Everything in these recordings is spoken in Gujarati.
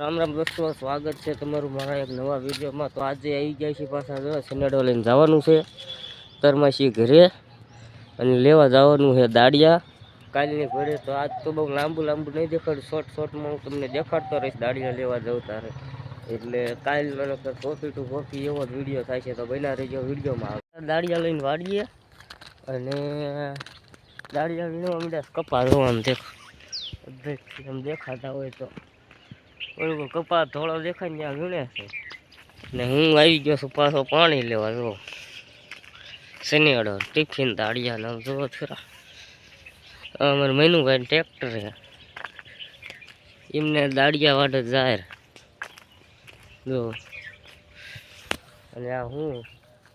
રામ રામ દોસ્તો, સ્વાગત છે તમારું મારા એક નવા વિડીયોમાં. તો આજે આવી ગયા છે પાછા સનેડો લઈને જવાનું છે તરમાસી ઘરે અને લેવા જવાનું છે દાડિયા કાલની ઘરે. તો આજ તો બહુ લાંબુ લાંબુ નહીં દેખાડું શોર્ટ શોર્ટમાં હું તમને દેખાડતો રહીશ દાડિયા લેવા જવું તારે એટલે કાલ મને કોફી ટુ કોફી એવો જ વીડિયો થાય છે, તો બના રહીજો વિડીયોમાં આવે દાડિયા લઈને વાળીએ અને દાડિયા વીણવા મીડા કપા જોવાનું દેખ. દેખાતા હોય તો. ઓલું કપાસ ધોળો દેખાય ને ત્યાં વીણે છે. ને હું આવી ગયો છું પાછો પાણી લેવા, જો. શનિવાડો ટિફિન દાડિયા નામ જોવો ખરા. અમારે મૈનુભાઈ ટ્રેક્ટર છે. એમને દાડિયા વાટે જાહેર. જો. અને આ હું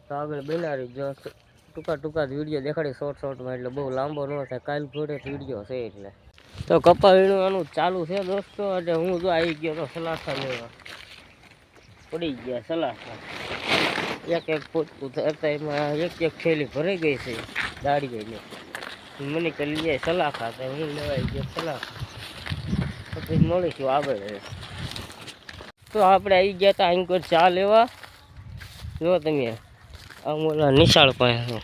તો આગળ બનાવી જો ટૂંકા ટૂંકા જ વીડિયો દેખાડી શોર્ટ શોર્ટમાં એટલે બહુ લાંબો ન થાય. કાલ ઘોડે વીડિયો છે એટલે. તો કપા વીણવાનું ચાલુ છે દોસ્તો, એટલે હું જો આવી ગયો તો સલાસા લેવા. પડી ગયા સલાસા એક એક પોતું હતા એમાં એક એક થેલી ભરાઈ ગઈ છે દાડીએ મને કે લઈએ સલાખા તો હું લેવાઈ ગયો સલાખા પછી મળીશું આગળ તો આપણે આવી ગયા હતા અહીં કોઈ ચા લેવા. જો તમે આમ ઓલા નિશાળ પાસે.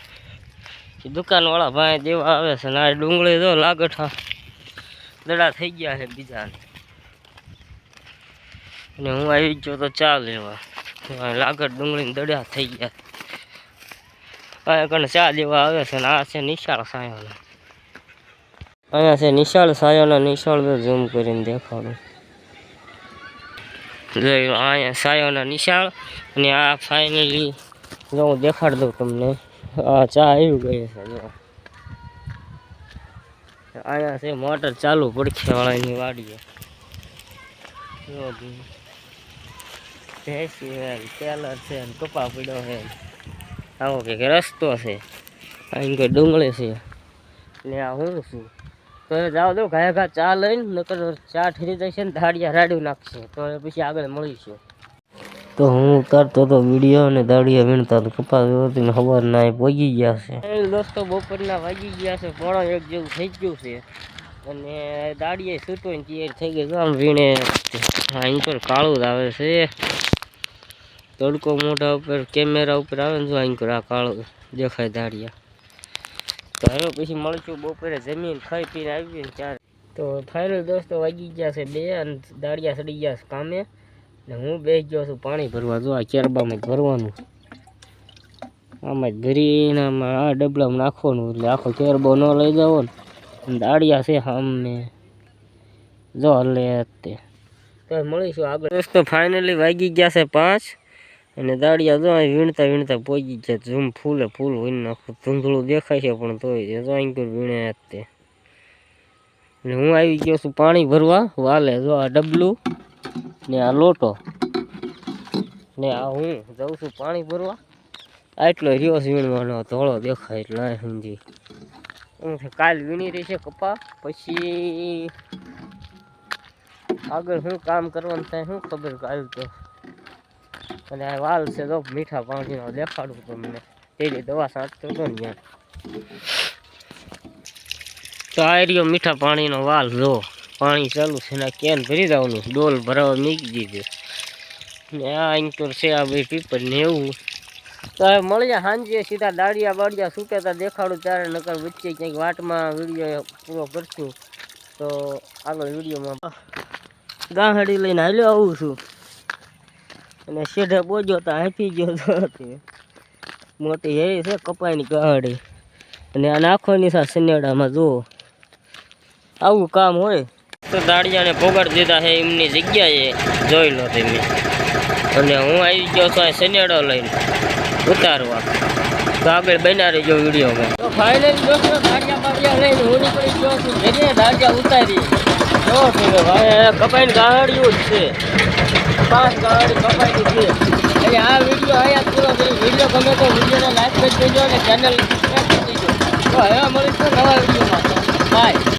દુકાનવાળા ભાઈ દેવા આવે છે, ને આ ડુંગળી જો લાગઠા. દડા થઈ ગયા છે બીજાને અને હું આવી ગયો તો ચા લેવા. લાગડ ડુંગળીને દડા થઈ ગયા. અહીંયા કને ચા લેવા આવે છે ને આ છે નિશાળ સાયોના. અહીંયા છે નિશાળ સાયોના, નિશાળ તો ઝૂમ કરીને દેખાડું. અહીંયા સાયોના નિશાળ અને આ ફાઇનલી જો હું દેખાડ દઉં તમને. આ ચા આવી ગઈ છે, જો. અહીંયા છે, મોટર ચાલુ પડખે વાળાની વાડીએ ભેંસી છે ટેલર છે, ને કપા પડ્યો છે આવો કે રસ્તો છે. અહીં કોઈ ડુંગળી છે. ને આ હું છું? તો જાઓ દો ઘાયા ઘા ચા લઈને, નકર ચા ઠરી જશે ને, ધાડિયા રાડ્યું નાખશે. તો પછી આગળ મળીશું. તો હું ઉતારતો તો વીડિયો અને દાડિયા વીણતા તો કપાસ વ્યવસ્થિત ખબર ના એ પહોંચી ગયા છે. દોસ્તો, બપોરના વાગી ગયા છે. પોણો એક જેવું થઈ ગયું છે. અને દાડિયા છૂટવાની તૈયારી થઈ ગઈ છે. આમ વીણે અહીં પર કાળું જ આવે છે. તડકો મોઢા ઉપર, કેમેરા ઉપર આવે ને જો અહીં પર આ કાળું દેખાય દાડિયા તો હવે પછી મળશું બપોરે જમીન ખાઈ પીને આવી ને ચાર તો ફાઇનલ દોસ્તો, વાગી ગયા છે બે અને દાડિયા સડી ગયા છે કામે. ને હું બેસી ગયો છું પાણી ભરવા. જો આ કેરબામાં જ ભરવાનું? આમાં જ ભરીને આમાં આ ડબલામાં નાખવાનું એટલે આખો કેરબો ન લઈ જાવ ને. અને દાળિયા છે સામે. જો હલે તે. તો મળીશું આગળ. દોસ્તો ફાઇનલી વાગી ગયા છે પાંચ. અને દાળિયા જો અહીં વીણતા વીણતા પહોંચી ગયા. ઝૂમ ફૂલે ફૂલ હોય નાખું ધૂંધળું દેખાય છે, પણ તોય જો અહીં કોઈ વીણે જ તે. અને હું આવી ગયો છું પાણી ભરવા. વાલે જો આ ડબલું. ને આ લોટો. ને આ હું જાઉં છું પાણી ભરવા. આટલો રહ્યો વીણવાનો ધોળો દેખાય એટલે સમજી. હું કાલ વીણી રહી છે કપા, પછી આગળ શું કામ કરવાનું થાય શું ખબર કાલ તો. અને આ વાલ છે તો મીઠા પાણીનો દેખાડું તમને. તેની દવા સાચતો હતો ને ત્યાં. તો આ રહ્યો મીઠા પાણીનો વાલ, જો. પાણી ચાલુ છે ને કેન ભરી દેવાનું. ડોલ ભરાવા મૂકી દીધું. ને આ અંકર છે આ ભાઈ પીપર ને એવું. તો હવે મળી જાય સાંજે સીધા દાળિયા બાડિયા સૂટેતા દેખાડું ત્યારે નકર વચ્ચે ક્યાંક વાટમાં વીડિયો પૂરો કરશું. તો આગળ વિડીયોમાં ગાહડી લઈને હાલ્યો આવું છું. અને શેઢે બોજો તો હાંફી ગયો તો મોટી હેરી છે કપાઈની ગાહડી. અને આ નાખવાની છે સનેડામાં જુઓ. આવું કામ હોય. તો દાડિયાને પોગાડી દીધા છે, એમની જગ્યાએ જોઈ લો તમે. અને હું આવી ગયો છું આ સનેડો લઈને ઉતારવા. તો આગળ બન્યા રહેજો વિડીયોમાં. તો ફાઇનલ દોસ્તો દાળિયા બાળિયા લઈને હું નીકળી ગયો છું ઘરે દાડિયા ઉતારી. કપાઈને ગાહડિયું જ છે. પાંચ ગાહડી કપાઈ છે. એટલે આ વીડિયો અહીંયા પૂરો કરી વીડિયો ગમે તો વિડીયોને લાઈક કરી દેજો અને ચેનલ સબસ્ક્રાઈબ કરી દેજો. તો હવે મળીશું નવા વિડીયોમાં. બાય